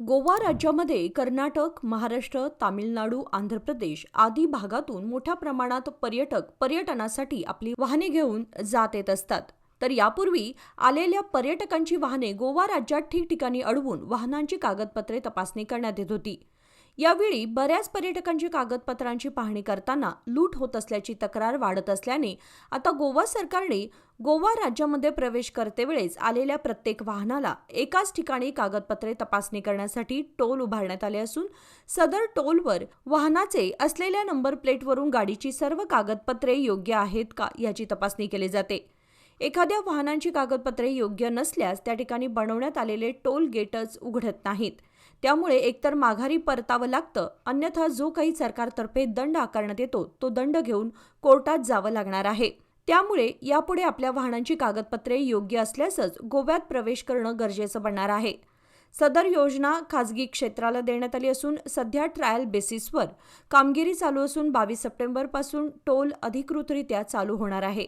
गोवा राज्यामध्ये कर्नाटक महाराष्ट्र तामिळनाडू आंध्र प्रदेश आदी भागातून मोठ्या प्रमाणात पर्यटक पर्यटनासाठी आपली वाहने घेऊन जात येत असतात. तर यापूर्वी आलेल्या पर्यटकांची वाहने गोवा राज्यात ठिकठिकाणी अडवून वाहनांची कागदपत्रे तपासणी करण्यात येत होती. यावेळी बऱ्याच पर्यटकांची कागदपत्रांची पाहणी करताना लूट होत असल्याची तक्रार वाढत असल्याने आता गोवा सरकारने गोवा राज्यामध्ये प्रवेश करतेवेळेस आलेल्या प्रत्येक वाहनाला एकाच ठिकाणी कागदपत्रे तपासणी करण्यासाठी टोल उभारण्यात आले असून सदर टोलवर वाहनाचे असलेल्या नंबर प्लेटवरून गाडीची सर्व कागदपत्रे योग्य आहेत का याची तपासणी केली जाते. एखाद्या वाहनांची कागदपत्रे योग्य नसल्यास त्या ठिकाणी बनवण्यात आलेले टोल गेटच उघडत नाहीत. त्यामुळे एकतर माघारी परतावं लागतं अन्यथा जो काही सरकारतर्फे दंड आकारण्यात येतो तो दंड घेऊन कोर्टात जावं लागणार आहे. त्यामुळे यापुढे आपल्या वाहनांची कागदपत्रे योग्य असल्यासच गोव्यात प्रवेश करणं गरजेचं बनणार आहे. सदर योजना खासगी क्षेत्राला देण्यात आली असून सध्या ट्रायल बेसिसवर कामगिरी चालू असून बावीस सप्टेंबरपासून टोल अधिकृतरित्या चालू होणार आहे.